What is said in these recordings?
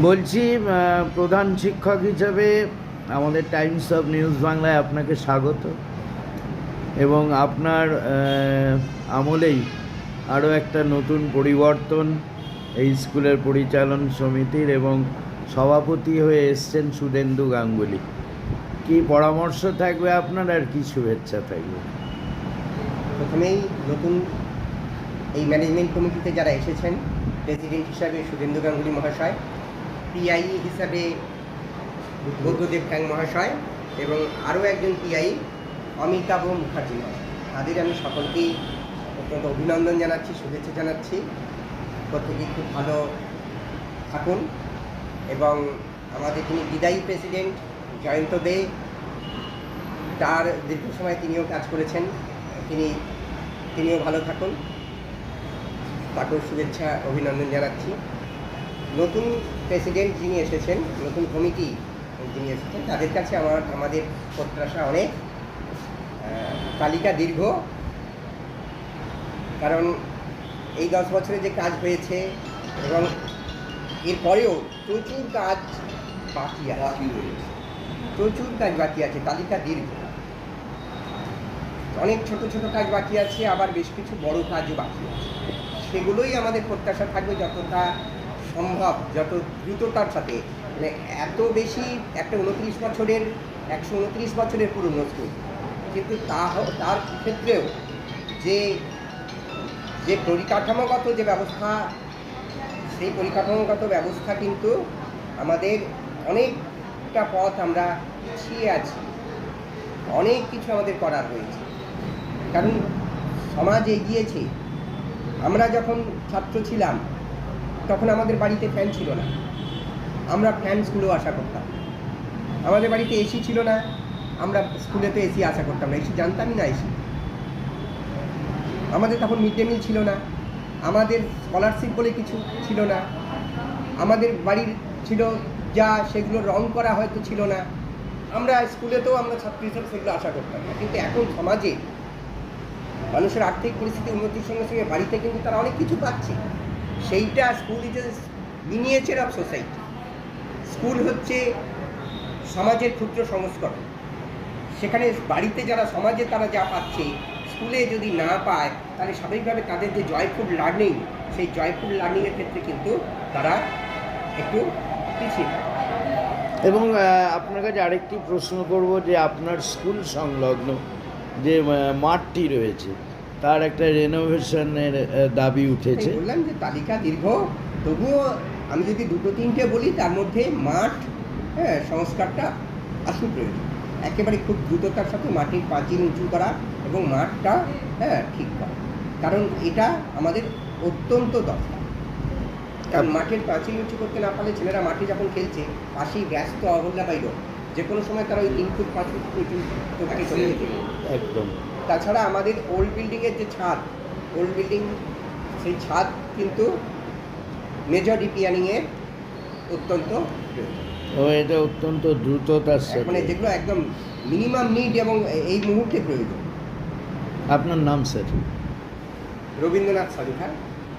বলছি প্রধান শিক্ষক হিসাবে আমাদের টাইমস অফ নিউজ বাংলায় আপনাকে স্বাগত। এবং আপনার আমলেই আরও একটা নতুন পরিবর্তন এই স্কুলের পরিচালন সমিতির এবং সভাপতি হয়ে এসছেন সুদেন্দু গাঙ্গুলি। কি পরামর্শ থাকবে আপনার আর কি শুভেচ্ছা থাকবে? প্রথমেই নতুন এই ম্যানেজমেন্ট কমিটিতে যারা এসেছেন প্রেসিডেন্ট হিসাবে সুরেন্দ্র গাঙ্গুলি মহাশয় পিআই হিসাবে বুদ্ধদেব ঠ্যাং মহাশয় এবং আরও একজন পিআই অমিতাভ মুখার্জি তাদের আমি সকলকেই অত্যন্ত অভিনন্দন জানাচ্ছি, শুভেচ্ছা জানাচ্ছি। প্রত্যেকেই খুব ভালো থাকুন এবং আমাদের যিনি বিদায়ী প্রেসিডেন্ট জয়ন্ত দে, তার দীর্ঘ সময় তিনিও কাজ করেছেন। তিনি, তিনিও ভালো থাকুন। তাকেও শুভেচ্ছা, অভিনন্দন জানাচ্ছি। নতুন প্রেসিডেন্ট যিনি এসেছেন নতুন কমিটি যিনি এসেছেন তাদের কাছে আমার আমাদের প্রত্যাশা অনেক। তালিকা দীর্ঘ। কারণ এই দশ বছরে যে কাজ হয়েছে এবং এরপরেও প্রচুর কাজ বাকি আছে। প্রচুর কাজ বাকি আছে তালিকা দীর্ঘ। অনেক ছোট ছোট কাজ বাকি আছে আবার বেশ কিছু বড় কাজও বাকি আছে। সেগুলোই আমাদের প্রত্যাশা থাকবে যতটা সম্ভব যত দ্রুততার সাথে। মানে এত বেশি একটা উনত্রিশ বছরের, একশো উনত্রিশ বছরের পুরনো স্কুল। কিন্তু তা তার ক্ষেত্রেও যে যে পরিকাঠামোগত যে ব্যবস্থা, সেই পরিকাঠামোগত ব্যবস্থা কিন্তু আমাদের অনেকটা পথ আমরা পিছিয়ে আছি। অনেক কিছু আমাদের করার রয়েছে কারণ সমাজ এগিয়েছে। আমরা যখন ছাত্র ছিলাম তখন আমাদের বাড়িতে ফ্যান ছিল না। আমরা ফ্যান স্কুলেও আশা করতাম। আমাদের বাড়িতে এসি ছিল না, আমরা স্কুলেতে এসি আশা করতাম না। এসি জানতামই না এসি আমাদের তখন মিড ডে মিল ছিল না। আমাদের স্কলারশিপ বলে কিছু ছিল না। আমাদের বাড়ির ছিল যা সেগুলো রং করা হয়তো ছিল না। আমরা স্কুলেতেও আমরা ছাত্র হিসেবে সেগুলো আশা করতাম না। কিন্তু এখন সমাজে মানুষের আর্থিক পরিস্থিতি উন্নতির সঙ্গে সঙ্গে বাড়িতে কিন্তু তারা অনেক কিছু পাচ্ছে। সেইটা school is miniature of society school হচ্ছে সমাজের ক্ষুদ্র সংস্করণ সেখানে বাড়িতে যারা সমাজে তারা যা পাচ্ছে স্কুলে যদি না পায়, তাহলে স্বাভাবিকভাবে তাদের যে জয়ফুল লার্নিং সেই জয়ফুল লার্নিংয়ের ক্ষেত্রে কিন্তু তারা একটু পিছিয়ে। এবং আপনার কাছে আরেকটি প্রশ্ন করব যে আপনার স্কুল সংলগ্ন যে মাঠটি রয়েছে তার একটা রেনোভেশনের দাবি উঠেছে। বললাম যে তালিকা দীর্ঘ। তবুও আমি যদি দুটো তিনটে বলি তার মধ্যে মাঠ হ্যাঁ সংস্কারটা আসল প্রয়োজন। একেবারে খুব দ্রুততার সাথে মাটির পাঁচিল উঁচু করা এবং মাঠটা হ্যাঁ ঠিক করা। কারণ এটা আমাদের অত্যন্ত দরকার। কারণ মাঠের পাঁচিল উঁচু করতে না পারলে ছেলেরা মাঠে যখন খেলছে পাশেই ব্যস্ত অহল্যা পাইল যে কোনো সময় তারা ওই তিন ফুট পাঁচ ফুট উঁচু। একদম। তাছাড়া আমাদের ওল্ড বিল্ডিংয়ের যে ছাদ ওল্ড বিল্ডিং সেই ছাদ কিন্তু মেজর রিপেয়ারিংয়ের অত্যন্ত। ও এটা অত্যন্ত দ্রুততার মানে যেগুলো একদম মিনিমাম নিড এবং এই মুহূর্তে প্রয়োজন। আপনার নাম স্যার? রবীন্দ্রনাথ সরকার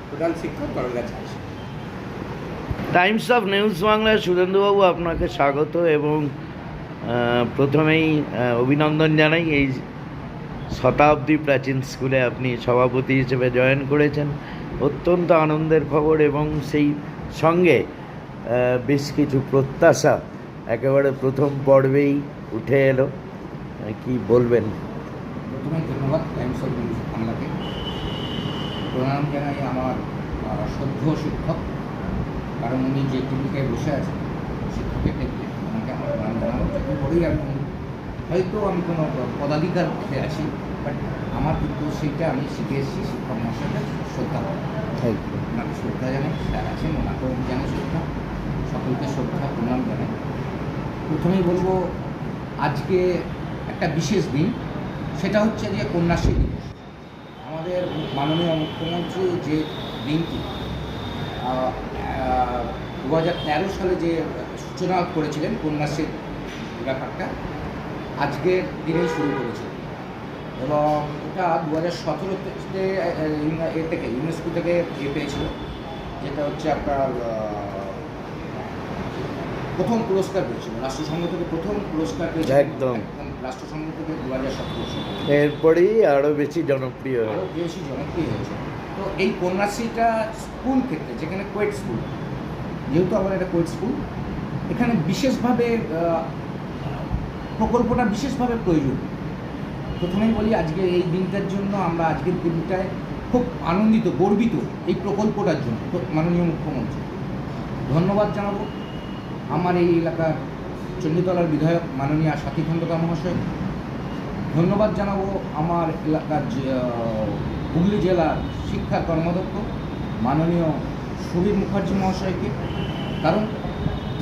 প্রধান শিক্ষক করঙ্গা চাষ টাইমস অফ নিউজ বাংলায় সুরেন্দ্রবাবু আপনাকে স্বাগত এবং প্রথমেই অভিনন্দন জানাই এই শতাব্দী প্রাচীন স্কুলে আপনি সভাপতি হিসেবে জয়েন করেছেন। অত্যন্ত আনন্দের খবর এবং সেই সঙ্গে বেশ কিছু প্রত্যাশা একেবারে প্রথম পর্বেই উঠে এলো। কি বলবেন? প্রণাম জানাই আমার শ্রদ্ধ শিক্ষক। কারণ উনি যে টেবিলটায় বসে আছেন, শিক্ষকের টেবিলে ওনাকে আমার প্রণাম যত বড়ই আমি হয়তো আমি কোনো পদাধিকার পথে আছি বাট আমার কিন্তু সেইটা আমি শিখে এসেছি শিক্ষক মহাশয়কে শ্রদ্ধা করা। ওনাকে শ্রদ্ধা জানাই স্যার আছেন ওনাকেও জানাই শ্রদ্ধা। সকলকে শ্রদ্ধা প্রণাম জানাই। প্রথমেই বলব আজকে একটা বিশেষ দিন সেটা হচ্ছে যে কন্যাশ্রী দিবস। আমাদের মাননীয় মুখ্যমন্ত্রী যে দিনটি দু হাজার তেরো সালে যে সূচনা করেছিলেন কন্যাশ্রীর ব্যাপারটা আজকের দিনেই শুরু করেছিল এবং এটা দু হাজার সতেরোতে এ থেকে ইউনেস্কো থেকে এ পেয়েছিল যেটা হচ্ছে আপনার প্রথম পুরস্কার পেয়েছিল রাষ্ট্রসংঘ থেকে প্রথম পুরস্কার পেয়েছিল। একদম। রাষ্ট্রসংঘ থেকে দু হাজার সতেরো এরপরেই আরও বেশি জনপ্রিয় আরও বেশি জনপ্রিয় হয়েছে। তো এই কন্যাশ্রীটা স্কুল ক্ষেত্রে যেখানে কোয়েট স্কুল যেহেতু আমার একটা কোয়েট স্কুল এখানে বিশেষভাবে প্রকল্পটা বিশেষভাবে প্রয়োজন। প্রথমেই বলি আজকে এই দিনটার জন্য আমরা আজকের দিনটায় খুব আনন্দিত, গর্বিত এই প্রকল্পটার জন্য মাননীয় মুখ্যমন্ত্রী। ধন্যবাদ জানাব আমার এই এলাকার চণ্ডীতলার বিধায়ক মাননীয় সাথী খন্দকার মহাশয়। ধন্যবাদ জানাব আমার এলাকার হুগলি জেলার শিক্ষা কর্মদক্ষ মাননীয় সুবীর মুখার্জি মহাশয়কে। কারণ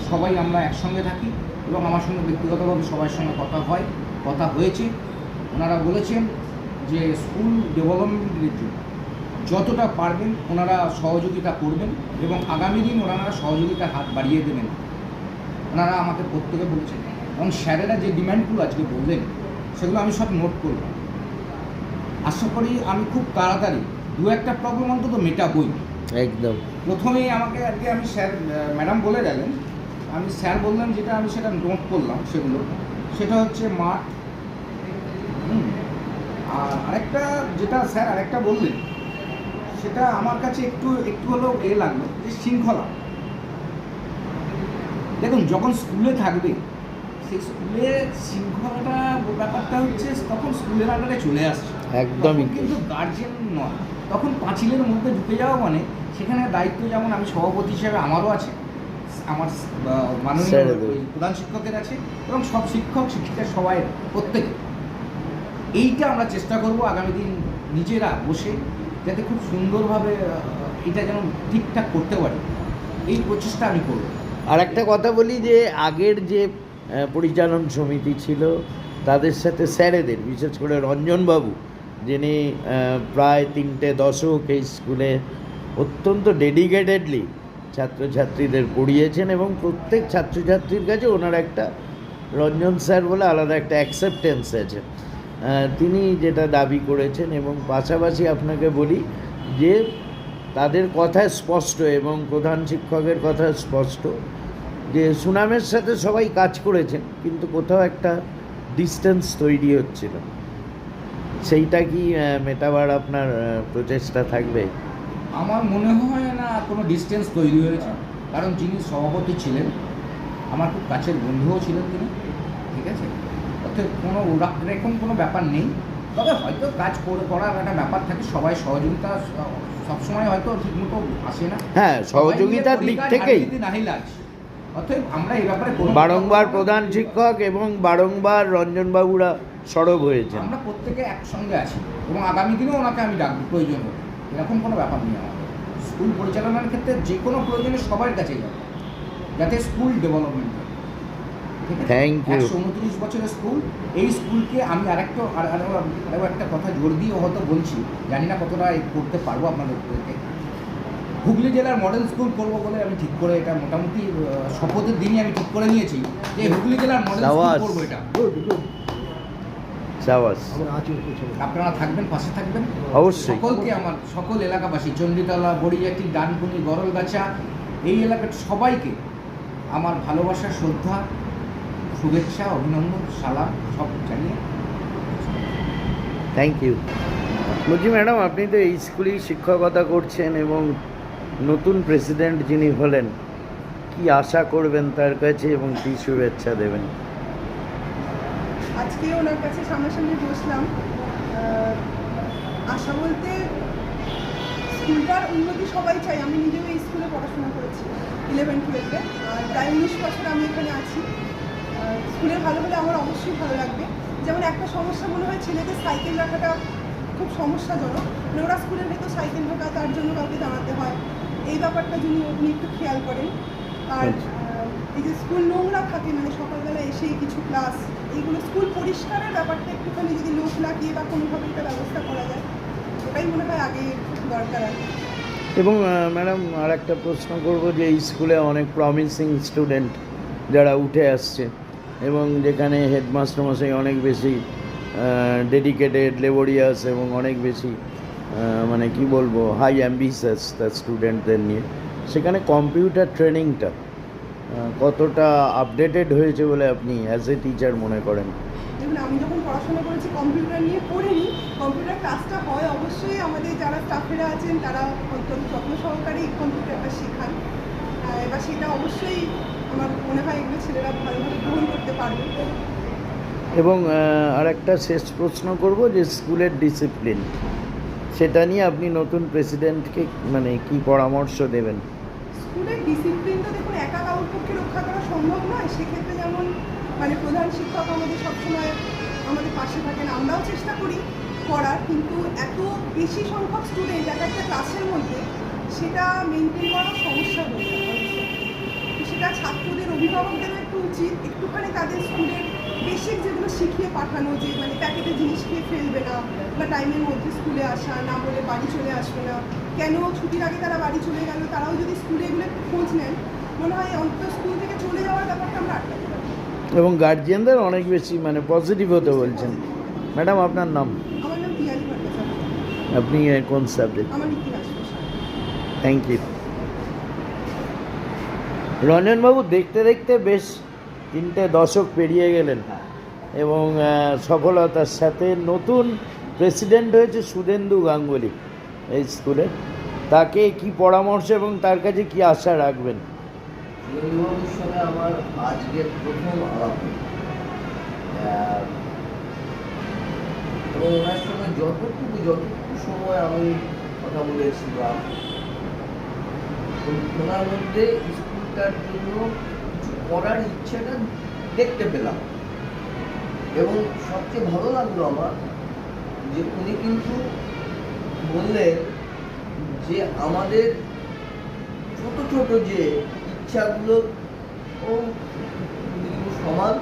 সবাই আমরা একসঙ্গে থাকি। এবং আমার সঙ্গে ব্যক্তিগতভাবে সবার সঙ্গে কথা হয় কথা হয়েছে। ওনারা বলেছেন যে স্কুল ডেভেলপমেন্টের জন্য যতটা পারবেন ওনারা সহযোগিতা করবেন এবং আগামী দিন ওনারা সহযোগিতার হাত বাড়িয়ে দেবেন। ওনারা আমাকে প্রত্যেকে বলেছেন। এবং স্যারেরা যে ডিমান্ডগুলো আজকে বললেন সেগুলো আমি সব নোট করব আশা করি আমি খুব তাড়াতাড়ি দু একটা প্রবলেম অন্তত মেটাবই। একদম। প্রথমেই আমাকে আজকে আমি স্যার ম্যাডাম বলে গেলেন আমি স্যার বললাম যেটা আমি সেটা নোট করলাম সেগুলো। সেটা হচ্ছে মাঠ আর আরেকটা যেটা স্যার আরেকটা বললেন সেটা আমার কাছে একটু একটু হলেও এ লাগল যে শৃঙ্খলা। দেখুন যখন স্কুলে থাকবে সেই স্কুলে শৃঙ্খলাটা ব্যাপারটা হচ্ছে তখন স্কুলের আন্ডারে চলে আসছে। একদমই। কিন্তু গার্জেন নয়। তখন পাঁচিলের মধ্যে ঢুকে যাওয়া মানে সেখানে দায়িত্ব যেমন আমি সভাপতি হিসেবে আমারও আছে আমার মাননীয় প্রধান শিক্ষকের আছে এবং সব শিক্ষক শিক্ষিকা সবাই প্রত্যেকে। এইটা আমরা চেষ্টা করব আগামী দিন নিজেরা বসে যাতে খুব সুন্দরভাবে এটা যেন ঠিকঠাক করতে পারি। এই প্রচেষ্টা আমি করব। আর একটা কথা বলি যে আগের যে পরিচালন সমিতি ছিল তাদের সাথে স্যারেদের বিশেষ করে রঞ্জনবাবু যিনি প্রায় তিনটে দশক এই স্কুলে অত্যন্ত ডেডিকেটেডলি ছাত্রছাত্রীদের পড়িয়েছেন এবং প্রত্যেক ছাত্রছাত্রীর কাছে ওনার একটা রঞ্জন স্যার বলে আলাদা একটা অ্যাকসেপ্টেন্স আছে। তিনি যেটা দাবি করেছেন এবং পাশাপাশি আপনাকে বলি যে তাদের কথা স্পষ্ট এবং প্রধান শিক্ষকের কথা স্পষ্ট যে সুনামের সাথে সবাই কাজ করেছেন, কিন্তু কোথাও একটা ডিস্টেন্স তৈরি হচ্ছিল। সেইটা কি মেটাবার আপনার প্রচেষ্টা থাকবে? আমার মনে হয় না কোনো ডিস্টেন্স তৈরি হয়েছে। কারণ যিনি সভাপতি ছিলেন আমার খুব কাছের বন্ধুও ছিলেন তিনি ঠিক আছে? অর্থাৎ কোনো এরকম কোনো ব্যাপার নেই। তবে হয়তো কাজ করে করার একটা ব্যাপার থাকে সবাই সহযোগিতা সবসময় হয়তো ঠিকমতো আসে না। হ্যাঁ সহযোগিতার দিক থেকেই। অতএব আমরা এই ব্যাপারে বারংবার প্রধান শিক্ষক এবং বারংবার রঞ্জনবাবুরা সরব হয়েছেন। আমরা প্রত্যেকে একসঙ্গে আছি এবং আগামী দিনেও ওনাকে আমি ডাকবো প্রয়োজন হবে এরকম কোনো ব্যাপার নেই আমাদের। স্কুল পরিচালনার ক্ষেত্রে যে কোনো প্রয়োজনে সবার কাছেই যাবে যাতে স্কুল ডেভেলপমেন্ট হয়। Thank you. একশো উনত্রিশ বছরের স্কুল এই স্কুলকে আমি আরেকটা আর আরও একটা কথা জোর দিয়ে হয়তো বলছি জানি না কতটা করতে পারব আপনাদেরকে। হুগলি জেলার মডেল স্কুল করব বলে আমি ঠিক করে এটা মোটামুটি শপথের দিনই আমি ঠিক করে নিয়েছি। যে হুগলি জেলার মডেল স্কুল করব এটা। সাবাস। আপনারা থাকবেন পাশে থাকবেন? অবশ্যই। সকলকে আমার সকল এলাকাবাসী চণ্ডীতলা বড়িয়াটি ডানকুনি গরলগাছা এই এলাকার সবাইকে আমার ভালোবাসা শ্রদ্ধা শুভেচ্ছা অভিনন্দন সালাম সব জানিয়ে থ্যাংক ইউ বলছি ম্যাডাম আপনি তো এই স্কুলেই শিক্ষকতা করছেন এবং নতুন প্রেসিডেন্ট যিনি হলেন কি আশা করবেন তার কাছে এবং কী শুভেচ্ছা দেবেন? আজকে ওনার কাছে সামনাসামনি বসলাম। আশা বলতে স্কুলটার উন্নতি সবাই চাই আমি নিজেও এই স্কুলে পড়াশোনা করেছি ইলেভেন টুয়েলভে আর প্রায় উনিশ বছর আমি এখানে আছি। স্কুলে ভালো হলে আমার অবশ্যই ভালো লাগবে। যেমন একটা সমস্যা মনে হয় ছেলেদের সাইকেল রাখাটা খুব সমস্যাজনক। মানে ওরা স্কুলের ভেতর সাইকেল রাখা তার জন্য কাউকে দাঁড়াতে হয়। এই ব্যাপারটা যদি উনি একটু খেয়াল করেন। আর আচ্ছা। এই যে স্কুল নোংরা থাকে মানে সকালবেলা এসেই কিছু ক্লাস এইগুলো স্কুল পরিষ্কারের ব্যাপারটা একটুখানি যদি লোক লাগিয়ে বা কোনোভাবে একটা ব্যবস্থা করা যায়, ওটাই মনে হয় আগে দরকার কি। এবং ম্যাডাম আর একটা প্রশ্ন করব যে স্কুলে অনেক প্রমিসিং স্টুডেন্ট যারা উঠে আসছে এবং যেখানে হেডমাস্টার মশাই অনেক বেশি ডেডিকেটেড লেবোরিয়াস এবং অনেক বেশি মানে কি বলব হাই অ্যাম্বিশাস তার স্টুডেন্টদের নিয়ে সেখানে কম্পিউটার ট্রেনিংটা কতটা আপডেটেড হয়েছে বলে আপনি অ্যাজ এ টিচার মনে করেন? দেখুন আমি যখন পড়াশোনা করেছি কম্পিউটার নিয়ে পড়িনি কম্পিউটার ক্লাসটা হয় অবশ্যই আমাদের যারা স্টাফেরা আছেন তারা অত্যন্ত যত্ন সহকারে কম্পিউটারটা শেখান। এবার সেটা অবশ্যই আমার মনে হয় এগুলো ছেলেরা ভালোভাবে গ্রহণ করতে পারবে। এবং আর একটা শেষ প্রশ্ন করব যে স্কুলের ডিসিপ্লিন সেটা নিয়ে আপনি নতুন প্রেসিডেন্টকে মানে কি পরামর্শ দেবেন? স্কুলের ডিসিপ্লিন তো দেখুন একা কারোর পক্ষে রক্ষা করা সম্ভব নয়, সেক্ষেত্রে যেমন মানে প্রধান শিক্ষক আমাদের সবসময় আমাদের পাশে থাকেন, আমরাও চেষ্টা করি করার কিন্তু এত বেশি সংখ্যক স্টুডেন্ট এক একটা ক্লাসের মধ্যে সেটা মেনটেন করা সমস্যা হয়ে যায় সেটা ছাত্রদের, অভিভাবকদেরও একটু উচিত, একটুখানি তাদের স্কুলের বেসিক যেগুলো শিখিয়ে পাঠানো, যে মানে প্যাকেটে জিনিস খেয়ে ফেলবে না, বা টাইমের মধ্যে স্কুলে আসা, না বলে বাড়ি চলে আসবে না। কেন ছুটির আগে তারা বাড়ি চলে গেল? তারাও যদি স্কুলে এগুলো একটু খোঁজ নেন, মনে হয় অন্তত স্কুল থেকে চলে যাওয়ার ব্যাপারটা আমরা আটকাতে পারি এবং গার্জিয়ানদের অনেক বেশি মানে পজিটিভ হতে বলছেন। ম্যাডাম আপনার নাম? আপনি কোন সাবজেক্ট থ্যাংক ইউ রঞ্জনবাবু দেখতে দেখতে বেশ তিনটে দশক পেরিয়ে গেলেন এবং সফলতার সাথে নতুন প্রেসিডেন্ট হয়েছে সুদেন্দু গাঙ্গুলি এই স্কুলের তাকে কি পরামর্শ এবং তার কাছে কি আশা রাখবেন? সুরেন্দ্রবাবুর সঙ্গে আমার আজকের প্রথম আলাপ। এবং ওনার সঙ্গে যতটুকু যতটুকু সময় আমি কথা বলেছিলাম, ওনার মধ্যে স্কুলটার জন্য কিছু করার ইচ্ছাটা দেখতে পেলাম এবং সবচেয়ে ভালো লাগল আমার যে উনি কিন্তু বললেন যে আমাদের ছোট ছোট যে ইচ্ছাগুলো ও সমান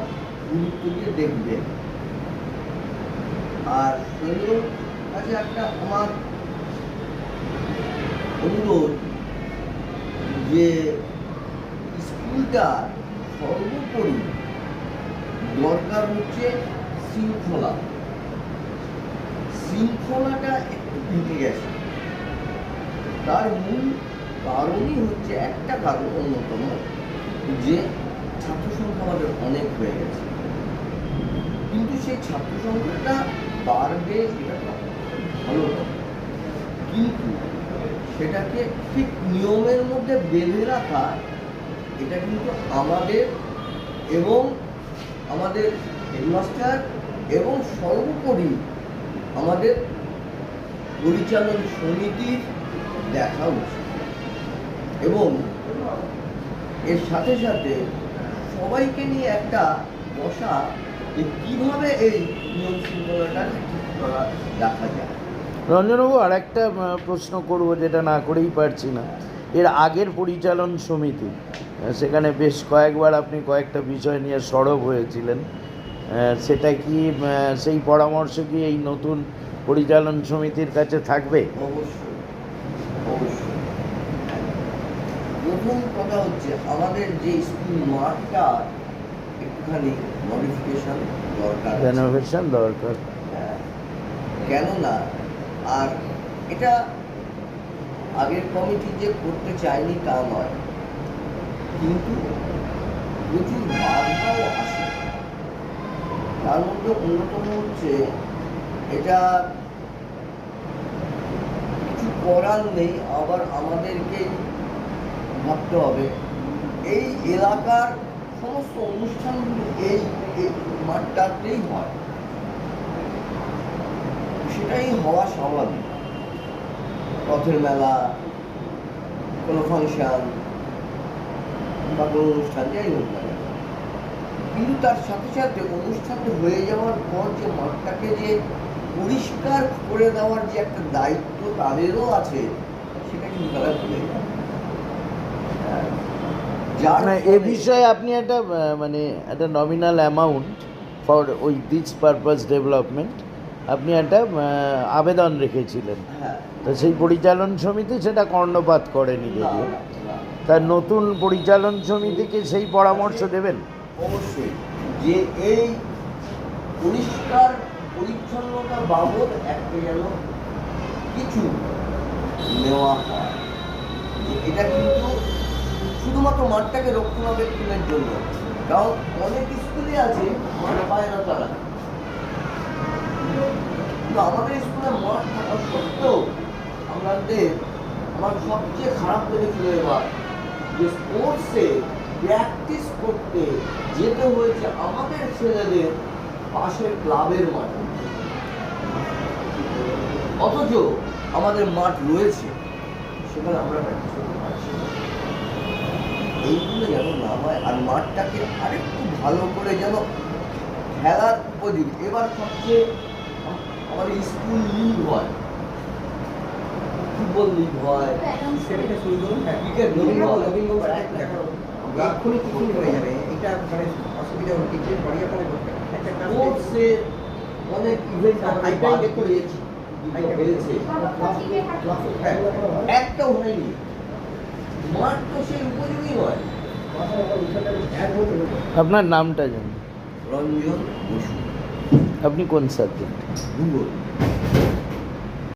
গুরুত্ব দিয়ে দেখবে। আর সুন্দর কাছে একটা আমার অনুরোধ যে স্কুলটা সর্বোপরি দরকার হচ্ছে শৃঙ্খলা। শৃঙ্খলাটা একটু ভেঙে গেছে। তার মূল কারণই হচ্ছে একটা কারণ অন্যতম, যে ছাত্র সংখ্যা আমাদের অনেক হয়ে গেছে। কিন্তু সেই ছাত্র সংখ্যাটা বাড়বে এটা ভালো কিন্তু সেটাকে ঠিক নিয়মের মধ্যে বেঁধে রাখা, এটা কিন্তু আমাদের এবং আমাদের হেডমাস্টার এবং সর্বোপরি আমাদের পরিচালন সমিতির দেখা উচিত। এবং এর সাথে সাথে সবাইকে নিয়ে একটা বসা যে কীভাবে এই নিয়ম শৃঙ্খলাটা ঠিক করা রাখা যায়। রঞ্জনবাবু আর একটা প্রশ্ন করব যেটা না করেই পারছি না। এর আগের পরিচালন সমিতি সেখানে বেশ কয়েকবার আপনি কয়েকটা বিষয় নিয়ে সরব হয়েছিলেন। সেটা কি সেই পরামর্শ কি এই নতুন পরিচালন সমিতির কাছে থাকবে? অবশ্যই অবশ্যই। প্রথম কথা হচ্ছে আমাদের যে স্কুল মাঠটা একটুখানি মডিফিকেশন দরকার। রেনোভেশন দরকার হ্যাঁ। কেননা আর এটা আগের কমিটি যে করতে চায়নি তা নয় কিন্তু প্রচুর বাধাও আসে তার মধ্যে অন্যতম হচ্ছে এটা কিছু করার নেই আবার আমাদেরকে ভাবতে হবে। এই এলাকার সমস্ত অনুষ্ঠানগুলো এই মাঠটাতেই হয়। সেটাই হওয়া স্বাভাবিক। পথের মেলা, কোনো ফাংশন, বা কোনো অনুষ্ঠান, যাই হোক না কিন্তু তার সাথে সাথে অনুষ্ঠানটা হয়ে যাওয়ার পর যে মাঠটাকে যে পরিষ্কার করে দেওয়ার যে একটা দায়িত্ব তাদেরও আছে, সেটা কিন্তু তারা ভুলে যায়। মানে এ বিষয়ে আপনি একটা মানে একটা নমিনাল অ্যামাউন্ট ফর ওই দিস পারপাস ডেভেলপমেন্ট আপনি একটা আবেদন রেখেছিলেন। হ্যাঁ। তো সেই পরিচালন সমিতি সেটা কর্ণপাত করেনি যদিও। তার নতুন পরিচালন সমিতিকে সেই পরামর্শ দেবেন? অবশ্যই। যে এই পরিষ্কার পরিচ্ছন্নতা বাবদ একটা যেন কিছু নেওয়া হয়। এটা কিন্তু শুধুমাত্র মাঠটাকে রক্ষণাবেক্ষণের জন্য। কারণ অনেক স্কুলে আছে মাঠ পায় না তারা। কিন্তু আমাদের স্কুলে মাঠ থাকা সত্ত্বেও আমাদের আমার সবচেয়ে খারাপ লেগেছিল এবার যে স্পোর্টসে প্র্যাকটিস করতে যেতে হয়েছে আমাদের ছেলেদের পাশের ক্লাবের মাঠে। অথচ আমাদের মাঠ রয়েছে, সেখানে আমরা প্র্যাকটিস। এইগুলো যেন না হয় আর মাঠটাকে আরেকটু ভালো করে যেন খেলার উপযোগী। এবার সবচেয়ে আম- আমাদের স্কুল লিগ হয়। ফুটবল লিগ হয়। সেটাকে শুরু করুন। হ্যাঁ ক্রিকেট লিগ হয়। এক্ষুনি টিফিন হয়ে যাবে। এটা মানে অসুবিধা হলো টিফিন পরে একটা স্পোর্টসে অনেক ইভেন্ট বাদ। দিয়েছি হয়েছে হ্যাঁ। হয়নি মাঠ তো সেই উপযোগী নয় আপনার নামটা জানি রঞ্জন বসু। আপনি কোন সাবজেক্ট ভূগোল।